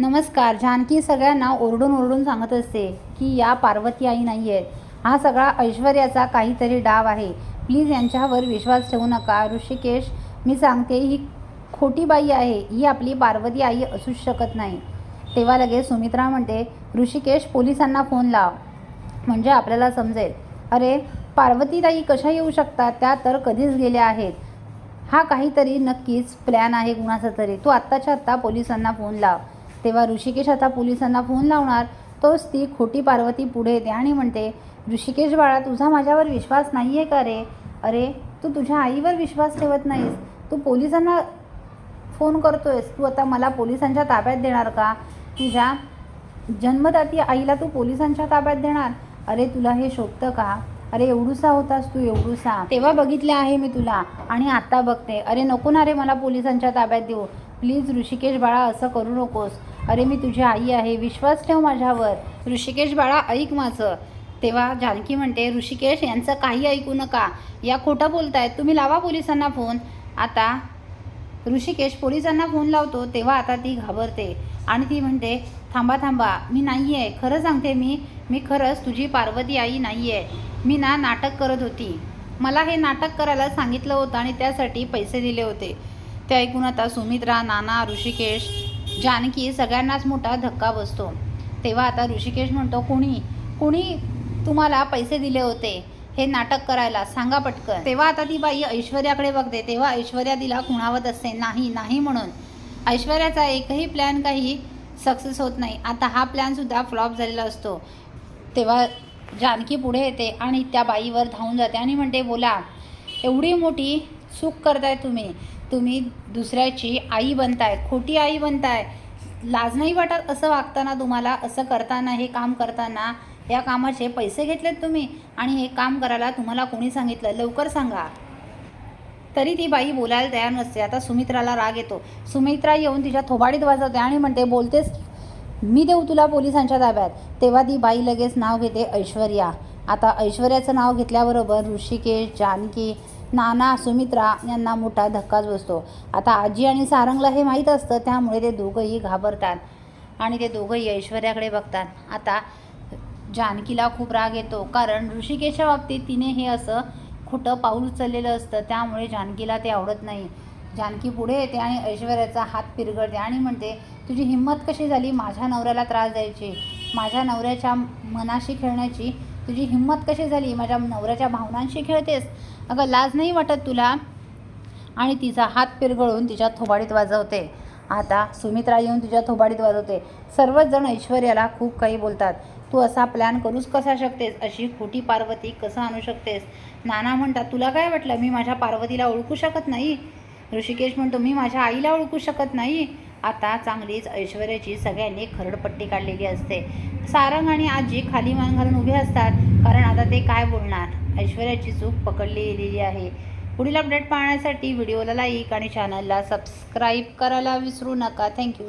नमस्कार जानकी सगळ्यांना ओरडून ओरडून सांगत असते की या पार्वती आई नाही आहेत हा सगळा ऐश्वर्याचा काहीतरी डाव आहे. प्लीज यांच्यावर विश्वास ठेवू नका. ऋषिकेश मी सांगते ही खोटी बाई आहे. ही आपली पार्वती आई असूच शकत नाही. तेव्हा लगेच सुमित्रा म्हणते ऋषिकेश पोलिसांना फोन लाव. म्हणजे आपल्याला समजेल. अरे पार्वतीताई कशा येऊ शकतात? त्या तर कधीच गेल्या आहेत. हा काहीतरी नक्कीच प्लॅन आहे कुणाचा तरी. तू आत्ताच्या आत्ता पोलिसांना फोन लाव. तेव्हा ऋषिकेश आता पोलिसांना फोन लावणार. तोच ती खोटी पार्वती पुढे येते आणि म्हणते ऋषिकेश बाळा तुझा माझ्यावर विश्वास नाही आहे का रे? अरे तू तुझ्या आईवर विश्वास ठेवत नाहीस. तू पोलिसांना फोन करतोयस. तू आता मला पोलिसांच्या ताब्यात देणार का? तुझ्या जन्मदाती आईला तू पोलिसांच्या ताब्यात देणार? अरे तुला हे शोभतं का? अरे एवढूसा होतास तू एवढूसा. तेव्हा बघितले आहे मी तुला. आणि आता बघते. अरे नको ना रे मला पोलिसांच्या ताब्यात देऊ. प्लीज ऋषिकेश बाळा असं करू नकोस. अरे मी तुझी आई आहे. विश्वास ठेव माझ्यावर. ऋषिकेश बाळा ऐक माझं. तेव्हा जानकी म्हणते ऋषिकेश यांचं काही ऐकू नका. या खोटं बोलतायत. तुम्ही लावा पोलिसांना फोन. आता ऋषिकेश पोलिसांना फोन लावतो तेव्हा आता ती घाबरते. आणि ती म्हणते थांबा थांबा मी नाही आहे खरं सांगते मी मी खरंच तुझी पार्वती आई नाही आहे मी ना नाटक करत होती. मला हे नाटक करायला सांगितलं होतं आणि त्यासाठी पैसे दिले होते. ते ऐकून आता सुमित्रा नाना ऋषिकेश जानकी सगळ्यांनाच मोठा धक्का बसतो. तेव्हा आता ऋषिकेश म्हणतो कुणी कुणी तुम्हाला पैसे दिले होते? हे नाटक करायला. सांगा पटकन. तेव्हा आता ती बाई ऐश्वर्याकडे बघते. तेव्हा ऐश्वर्या तिला खुणावत असते. नाही नाही म्हणून. ऐश्वर्याचा एकही प्लॅन काही सक्सेस होत नाही. आता हा प्लॅनसुद्धा फ्लॉप झालेला असतो. तेव्हा जानकी पुढे येते आणि त्या बाईवर धावून जाते आणि म्हणते बोला एवढी मोठी चूक करताय तुम्ही. तुम्ही दुसऱ्याची आई बनताय. खोटी आई बनताय. लाज नाही वाटत असं वागताना तुम्हाला असं करताना हे काम करताना या कामाचे पैसे घेतलेत तुम्ही आणि हे काम करायला तुम्हाला कोणी सांगितलं? लवकर सांगा. तरी ती बाई बोलायला तयार नसते. आता सुमित्राला राग येतो. सुमित्रा येऊन तिच्या थोबाडीत वाजवते आणि म्हणते बोलतेस? मी देऊ तुला पोलिसांच्या ताब्यात. तेव्हा ती बाई लगेच नाव घेते ऐश्वर्या. आता ऐश्वर्याचं नाव घेतल्याबरोबर ऋषिकेश जानकी नाना सुमित्रा यांना मोठा धक्काच बसतो. आता आजी आणि सारंगला हे माहीत असतं त्यामुळे ते दोघंही घाबरतात आणि ते दोघंही ऐश्वर्याकडे बघतात. आता जानकीला खूप राग येतो. कारण ऋषिकेशच्या बाबतीत तिने हे असं खोटं पाऊल उचललेलं असतं. त्यामुळे जानकीला ते आवडत नाही. जानकी पुढे येते आणि ऐश्वर्याचा हात पिरगळते आणि म्हणते तुझी हिंमत कशी झाली? माझ्या नवऱ्याला त्रास द्यायची. माझ्या नवऱ्याच्या मनाशी खेळण्याची. तुझी हिंमत कशी झाली? माझ्या नवऱ्याच्या भावनांशी खेळतेस. अगं लाज नाही वाटत तुला? आणि तिचा हात पिरगळून तिच्या थोबाडीत वाजवते. आता सुमित्रा येऊन तिच्या थोबाडीत वाजवते. सर्वच जण ऐश्वर्याला खूप काही बोलतात. तू असा प्लॅन करूच कसा शकतेस? अशी खोटी पार्वती कसं आणू शकतेस? नाना म्हणतात तुला काय वाटलं? मी माझ्या पार्वतीला ओळखू शकत नाही. ऋषिकेश म्हणतो मी माझ्या आईला ओळखू शकत नाही. आता चांगलीच ऐश्वर्याची सगळ्यांनी खरडपट्टी काढलेली असते. सारंग आणि आजी खाली मान घालून उभे असतात कारण आता ते काय बोलणार? ऐश्वर्याची चूक पकडली गेलेली आहे. पुढील अपडेट पाहण्यासाठी व्हिडिओला लाईक आणि चॅनलला सबस्क्राईब करायला विसरू नका. थँक्यू